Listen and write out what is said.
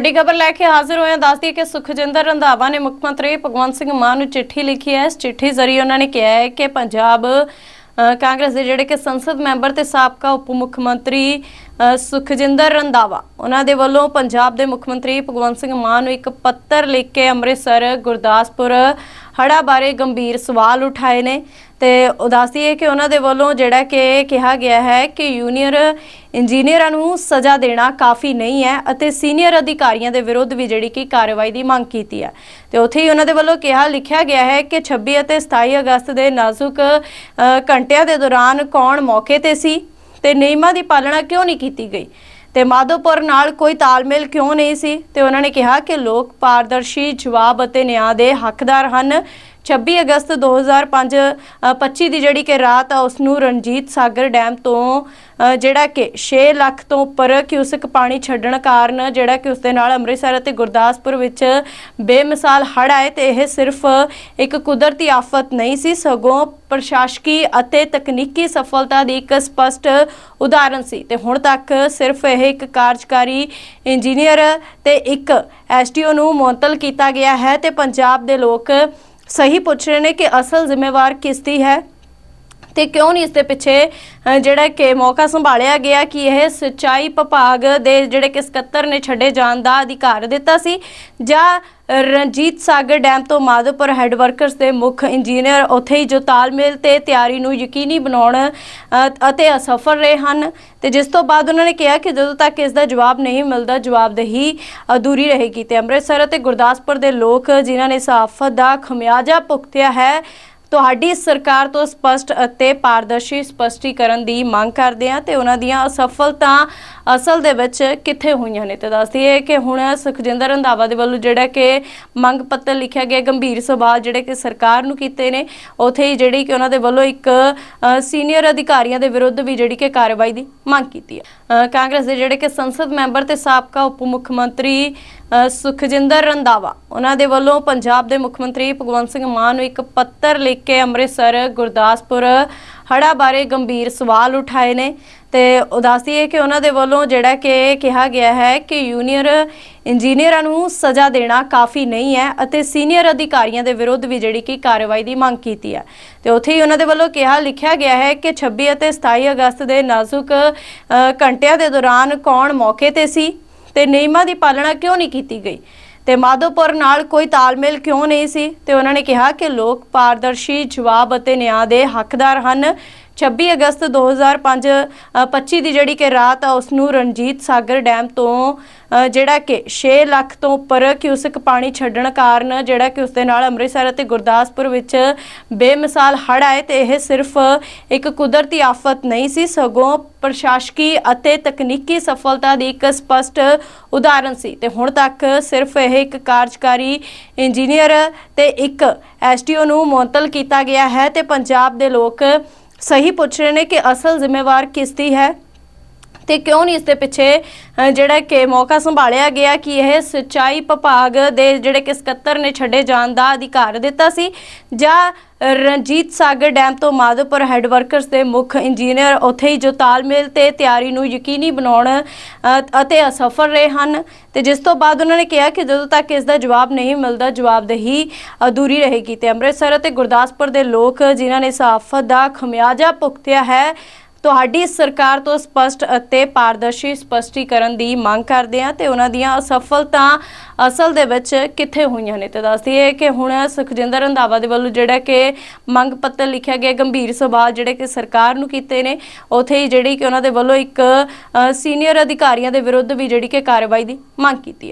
ਵੱਡੀ ਖਬਰ ਲੈ ਕੇ ਹਾਜ਼ਰ ਹੋਏ ਦੱਸਦੀ ਕਿ ਸੁਖਜਿੰਦਰ ਰੰਧਾਵਾ ਨੇ ਮੁੱਖ ਮੰਤਰੀ ਭਗਵੰਤ ਸਿੰਘ ਮਾਨ ਨੂੰ ਚਿੱਠੀ ਲਿਖੀ ਹੈ। ਇਸ ਚਿੱਠੀ ਜ਼ਰੀਏ ਉਹਨਾਂ ਨੇ ਕਿਹਾ ਹੈ ਕਿ ਪੰਜਾਬ ਕਾਂਗਰਸ ਦੇ ਜਿਹੜੇ ਕਿ ਸੰਸਦ ਮੈਂਬਰ ਤੇ ਸਾਬਕਾ ਉਪ ਮੁੱਖ ਮੰਤਰੀ ਸੁਖਜਿੰਦਰ ਰੰਧਾਵਾ, ਉਹਨਾਂ ਦੇ ਵੱਲੋਂ ਪੰਜਾਬ ਦੇ ਮੁੱਖ ਮੰਤਰੀ ਭਗਵੰਤ ਸਿੰਘ ਮਾਨ ਨੂੰ ਇੱਕ ਪੱਤਰ ਲਿਖ ਕੇ ਅੰਮ੍ਰਿਤਸਰ, ਗੁਰਦਾਸਪੁਰ ਹੜਾ ਬਾਰੇ ਗੰਭੀਰ ਸਵਾਲ ਉਠਾਏ ਨੇ। ਤੇ ਉਦਾਸੀ ਹੈ ਕਿ ਉਹਨਾਂ ਦੇ ਵੱਲੋਂ ਜਿਹੜਾ ਕਿ ਕਿਹਾ ਗਿਆ ਹੈ ਕਿ ਯੂਨੀਅਰ ਇੰਜੀਨੀਅਰਾਂ ਨੂੰ ਸਜ਼ਾ ਦੇਣਾ ਕਾਫੀ ਨਹੀਂ ਹੈ ਅਤੇ ਸੀਨੀਅਰ ਅਧਿਕਾਰੀਆਂ ਦੇ ਵਿਰੁੱਧ ਵੀ ਜਿਹੜੀ ਕਿ ਕਾਰਵਾਈ ਦੀ ਮੰਗ ਕੀਤੀ ਹੈ। ਤੇ ਉੱਥੇ ਹੀ ਉਹਨਾਂ ਦੇ ਵੱਲੋਂ ਕਿਹਾ, ਲਿਖਿਆ ਗਿਆ ਹੈ ਕਿ 26 ਅਤੇ 27 ਅਗਸਤ ਦੇ ਨਾਜ਼ੁਕ ਘੰਟਿਆਂ ਦੇ ਦੌਰਾਨ ਕੌਣ ਮੌਕੇ ਤੇ ਸੀ ਤੇ ਨਿਯਮਾਂ ਦੀ ਪਾਲਣਾ ਕਿਉਂ ਨਹੀਂ ਕੀਤੀ ਗਈ? ਤੇ ਮਾਧੋਪੁਰ ਨਾਲ ਕੋਈ ਤਾਲਮੇਲ ਕਿਉਂ ਨਹੀਂ ਸੀ? ਤੇ ਉਹਨਾਂ ਨੇ ਕਿਹਾ ਕਿ ਲੋਕ ਪਾਰਦਰਸ਼ੀ ਜਵਾਬ ਅਤੇ ਨਿਆਂ ਦੇ ਹੱਕਦਾਰ ਹਨ। 26 ਅਗਸਤ 2005 ਅ, 25 ਦੀ ਜਿਹੜੀ ਕਿ ਰਾਤ ਆ ਉਸ ਨੂੰ ਰਣਜੀਤ ਸਾਗਰ ਡੈਮ ਤੋਂ ਜਿਹੜਾ ਕਿ 6 ਲੱਖ ਤੋਂ ਉੱਪਰ ਕਿਊਸਕ ਪਾਣੀ ਛੱਡਣ ਕਾਰਨ ਜਿਹੜਾ ਕਿ ਉਸ ਦੇ ਨਾਲ ਅੰਮ੍ਰਿਤਸਰ ਅਤੇ ਗੁਰਦਾਸਪੁਰ ਵਿੱਚ ਬੇਮਿਸਾਲ ਹੜ੍ਹ ਆਏ ਤੇ ਇਹ ਸਿਰਫ ਇੱਕ ਕੁਦਰਤੀ ਆਫਤ ਨਹੀਂ ਸੀ, ਸਗੋਂ ਪ੍ਰਸ਼ਾਸਕੀ ਅਤੇ ਤਕਨੀਕੀ ਸਫਲਤਾ ਦੀ ਇੱਕ ਸਪਸ਼ਟ ਉਦਾਹਰਨ ਸੀ। ਤੇ ਹੁਣ ਤੱਕ ਸਿਰਫ ਇਹ ਇੱਕ ਕਾਰਜਕਾਰੀ ਇੰਜੀਨੀਅਰ ਤੇ ਇੱਕ ਐਸਟੀਓ ਨੂੰ ਮੁਅੱਤਲ ਕੀਤਾ ਗਿਆ ਹੈ ਤੇ ਪੰਜਾਬ ਦੇ ਲੋਕ ਸਹੀ ਪੁੱਛ ਰਹੇ ਨੇ ਕਿ ਅਸਲ ਜ਼ਿੰਮੇਵਾਰ ਕਿਸ ਦੀ ਹੈ। ਤੇ ਕਿਉਂ ਨਹੀਂ ਇਸ ਦੇ ਪਿੱਛੇ ਜਿਹੜਾ ਕਿ ਮੌਕਾ ਸੰਭਾਲਿਆ ਗਿਆ ਕਿ ਇਹ ਸਿਚਾਈ ਵਿਭਾਗ ਦੇ ਜਿਹੜੇ ਕਿ ਸਕੱਤਰ ਨੇ ਛੱਡੇ ਜਾਣ ਦਾ ਅਧਿਕਾਰ ਦਿੱਤਾ ਸੀ, ਜਾਂ ਰਣਜੀਤ ਸਾਗਰ ਡੈਮ ਤੋਂ ਮਾਧੋਪੁਰ ਹੈੱਡ ਵਰਕਰਸ ਦੇ ਮੁੱਖ ਇੰਜੀਨੀਅਰ ਉੱਥੇ ਹੀ ਜੋ ਤਾਲਮੇਲ ਤੇ ਤਿਆਰੀ ਨੂੰ ਯਕੀਨੀ ਬਣਾਉਣ ਅਤੇ ਅਸਫਲ ਰਹੇ ਹਨ। ਤੇ ਜਿਸ ਤੋਂ ਬਾਅਦ ਉਹਨਾਂ ਨੇ ਕਿਹਾ ਕਿ ਜਦੋਂ ਤੱਕ ਇਸ ਦਾ ਜਵਾਬ ਨਹੀਂ ਮਿਲਦਾ, ਜਵਾਬਦੇਹੀ ਅਧੂਰੀ ਰਹੇਗੀ। ਤੇ ਅੰਮ੍ਰਿਤਸਰ ਅਤੇ ਗੁਰਦਾਸਪੁਰ ਦੇ ਲੋਕ ਜਿਨ੍ਹਾਂ ਨੇ ਇਸ ਆਫਤ ਦਾ ਖਮਿਆਜਾ ਭੁਗਤਿਆ ਹੈ ਤੁਹਾਡੀ ਸਰਕਾਰ ਤੋਂ ਸਪਸ਼ਟ ਅਤੇ ਪਾਰਦਰਸ਼ੀ ਸਪਸ਼ਟੀਕਰਨ ਦੀ ਮੰਗ ਕਰਦੇ ਹਾਂ ਤੇ ਉਹਨਾਂ ਦੀਆਂ ਅਸਫਲਤਾ ਅਸਲ ਦੇ ਵਿੱਚ ਕਿੱਥੇ ਹੋਈਆਂ ਨੇ ਤੇ ਦੱਸਦੀ ਹੈ ਕਿ ਹੁਣ ਸੁਖਜਿੰਦਰ ਰੰਧਾਵਾ ਦੇ ਵੱਲੋਂ ਜਿਹੜਾ ਕਿ ਮੰਗ ਪੱਤਰ ਲਿਖਿਆ ਗਿਆ, ਗੰਭੀਰ ਸਵਾਲ ਜਿਹੜੇ ਕਿ ਸਰਕਾਰ ਨੂੰ ਕੀਤੇ ਨੇ, ਉਥੇ ਹੀ ਜਿਹੜੀ ਕਿ ਉਹਨਾਂ ਦੇ ਵੱਲੋਂ ਇੱਕ ਸੀਨੀਅਰ ਅਧਿਕਾਰੀਆਂ ਦੇ ਵਿਰੁੱਧ ਵੀ ਜਿਹੜੀ ਕਿ ਕਾਰਵਾਈ ਦੀ ਮੰਗ ਕੀਤੀ ਹੈ। ਕਾਂਗਰਸ ਦੇ ਜਿਹੜੇ ਕਿ ਸੰਸਦ ਮੈਂਬਰ ਤੇ ਸਾਬਕਾ ਉਪ ਮੁੱਖ ਮੰਤਰੀ ਸੁਖਜਿੰਦਰ ਰੰਧਾਵਾ। ਉਹਨਾਂ ਦੇ ਵੱਲੋਂ ਪੰਜਾਬ ਦੇ ਮੁੱਖ ਮੰਤਰੀ ਭਗਵੰਤ ਸਿੰਘ ਮਾਨ ਨੂੰ ਇੱਕ ਪੱਤਰ ਲਿਖ ਕੇ ਅੰਮ੍ਰਿਤਸਰ, ਗੁਰਦਾਸਪੁਰ ਹੜਾ ਬਾਰੇ ਗੰਭੀਰ ਸਵਾਲ ਉਠਾਏ ਨੇ ਤੇ ਉਦਾਸੀ ਹੈ ਕਿ ਉਹਨਾਂ ਦੇ ਵੱਲੋਂ ਜਿਹੜਾ ਕਿ ਕਿਹਾ ਗਿਆ ਹੈ ਕਿ ਯੂਨੀਅਰ ਇੰਜੀਨੀਅਰਾਂ ਨੂੰ ਸਜ਼ਾ ਦੇਣਾ ਕਾਫੀ ਨਹੀਂ ਹੈ ਅਤੇ ਸੀਨੀਅਰ ਅਧਿਕਾਰੀਆਂ ਦੇ ਵਿਰੁੱਧ ਵੀ ਜਿਹੜੀ ਕਿ ਕਾਰਵਾਈ ਦੀ ਮੰਗ ਕੀਤੀ ਹੈ। ਤੇ ਉੱਥੇ ਹੀ ਉਹਨਾਂ ਦੇ ਵੱਲੋਂ ਕਿਹਾ, ਲਿਖਿਆ ਗਿਆ ਹੈ ਕਿ 26 ਅਤੇ 27 ਅਗਸਤ ਦੇ ਨਾਜ਼ੁਕ ਘੰਟਿਆਂ ਦੇ ਦੌਰਾਨ ਕੌਣ ਮੌਕੇ ਤੇ ਸੀ? ਤੇ ਨਿਯਮਾਂ ਦੀ ਪਾਲਣਾ ਕਿਉਂ ਨਹੀਂ ਕੀਤੀ ਗਈ? ਤੇ ਮਾਧੋਪੁਰ ਨਾਲ ਕੋਈ ਤਾਲਮੇਲ ਕਿਉਂ ਨਹੀਂ ਸੀ? ਤੇ ਉਹਨਾਂ ਨੇ ਕਿਹਾ ਕਿ ਲੋਕ ਪਾਰਦਰਸ਼ੀ ਜਵਾਬ ਅਤੇ ਨਿਆਂ ਦੇ ਹੱਕਦਾਰ ਹਨ। 26 ਅਗਸਤ 2005 ਅ, 25 ਦੀ ਜਿਹੜੀ ਕਿ ਰਾਤ ਆ ਉਸ ਨੂੰ ਰਣਜੀਤ ਸਾਗਰ ਡੈਮ ਤੋਂ ਜਿਹੜਾ ਕਿ 6 ਲੱਖ ਤੋਂ ਉੱਪਰ ਕਿਊਸਕ ਪਾਣੀ ਛੱਡਣ ਕਾਰਨ ਜਿਹੜਾ ਕਿ ਉਸ ਦੇ ਨਾਲ ਅੰਮ੍ਰਿਤਸਰ ਅਤੇ ਗੁਰਦਾਸਪੁਰ ਵਿੱਚ ਬੇਮਿਸਾਲ ਹੜ੍ਹ ਆਏ ਤੇ ਇਹ ਸਿਰਫ ਇੱਕ ਕੁਦਰਤੀ ਆਫਤ ਨਹੀਂ ਸੀ ਸਗੋਂ ਪ੍ਰਸ਼ਾਸਕੀ ਅਤੇ ਤਕਨੀਕੀ ਸਫਲਤਾ ਦੀ ਇੱਕ ਸਪਸ਼ਟ ਉਦਾਹਰਨ ਸੀ। ਤੇ ਹੁਣ ਤੱਕ ਸਿਰਫ ਇਹ ਇੱਕ ਕਾਰਜਕਾਰੀ ਇੰਜੀਨੀਅਰ ਤੇ ਇੱਕ ਐਸਟੀਓ ਨੂੰ ਮੁਅੱਤਲ ਕੀਤਾ ਗਿਆ ਹੈ ਤੇ ਪੰਜਾਬ ਦੇ ਲੋਕ ਸਹੀ ਪੁੱਛ ਰਹੇ ਨੇ ਕਿ ਅਸਲ ਜ਼ਿੰਮੇਵਾਰ ਕਿਸ ਦੀ ਹੈ? ਤੇ ਕਿਉਂ ਨਹੀਂ ਇਸ ਦੇ ਪਿੱਛੇ ਜਿਹੜਾ ਕਿ ਮੌਕਾ ਸੰਭਾਲਿਆ ਗਿਆ ਕਿ ਇਹ ਸਿਚਾਈ ਵਿਭਾਗ ਦੇ ਜਿਹੜੇ ਕਿ ਸਕੱਤਰ ਨੇ ਛੱਡੇ ਜਾਣ ਦਾ ਅਧਿਕਾਰ ਦਿੱਤਾ ਸੀ ਜਾਂ ਰਣਜੀਤ ਸਾਗਰ ਡੈਮ ਤੋਂ ਮਾਧੋਪੁਰ ਹੈੱਡ ਵਰਕਰਸ ਦੇ ਮੁੱਖ ਇੰਜੀਨੀਅਰ ਉੱਥੇ ਹੀ ਜੋ ਤਾਲਮੇਲ ਤੇ ਤਿਆਰੀ ਨੂੰ ਯਕੀਨੀ ਬਣਾਉਣ ਅ, ਅਤੇ ਅਸਫਲ ਰਹੇ ਹਨ ਤੇ ਜਿਸ ਤੋਂ ਬਾਅਦ ਉਹਨਾਂ ਨੇ ਕਿਹਾ ਕਿ ਜਦੋਂ ਤੱਕ ਇਸ ਦਾ ਜਵਾਬ ਨਹੀਂ ਮਿਲਦਾ ਜਵਾਬਦੇਹੀ ਅਧੂਰੀ ਰਹੇਗੀ। ਤੇ ਅੰਮ੍ਰਿਤਸਰ ਅਤੇ ਗੁਰਦਾਸਪੁਰ ਦੇ ਲੋਕ ਜਿਨ੍ਹਾਂ ਨੇ ਇਸ ਆਫਤ ਦਾ ਖਮਿਆਜਾ ਭੁਗਤਿਆ ਹੈ ਤੁਹਾਡੀ ਸਰਕਾਰ ਤੋਂ ਸਪਸ਼ਟ ਅਤੇ ਪਾਰਦਰਸ਼ੀ ਸਪਸ਼ਟੀਕਰਨ ਦੀ ਮੰਗ ਕਰਦੇ ਆ ਤੇ ਉਹਨਾਂ ਦੀਆਂ ਅਸਫਲਤਾ ਅਸਲ ਦੇ ਵਿੱਚ ਕਿੱਥੇ ਹੋਈਆਂ ਨੇ ਤੇ ਦੱਸਦੀ ਹੈ ਕਿ ਹੁਣ ਸੁਖਜਿੰਦਰ ਰੰਧਾਵਾ ਦੇ ਵੱਲੋਂ ਜਿਹੜਾ ਕਿ ਮੰਗ ਪੱਤਰ ਲਿਖਿਆ ਗਿਆ, ਗੰਭੀਰ ਸਵਾਲ ਜਿਹੜੇ ਕਿ ਸਰਕਾਰ ਨੂੰ ਕੀਤੇ ਨੇ, ਉਥੇ ਹੀ ਜਿਹੜੀ ਕਿ ਉਹਨਾਂ ਦੇ ਵੱਲੋਂ ਇੱਕ ਸੀਨੀਅਰ ਅਧਿਕਾਰੀਆਂ ਦੇ ਵਿਰੁੱਧ ਵੀ ਜਿਹੜੀ ਕਿ ਕਾਰਵਾਈ ਦੀ ਮੰਗ ਕੀਤੀ ਹੈ।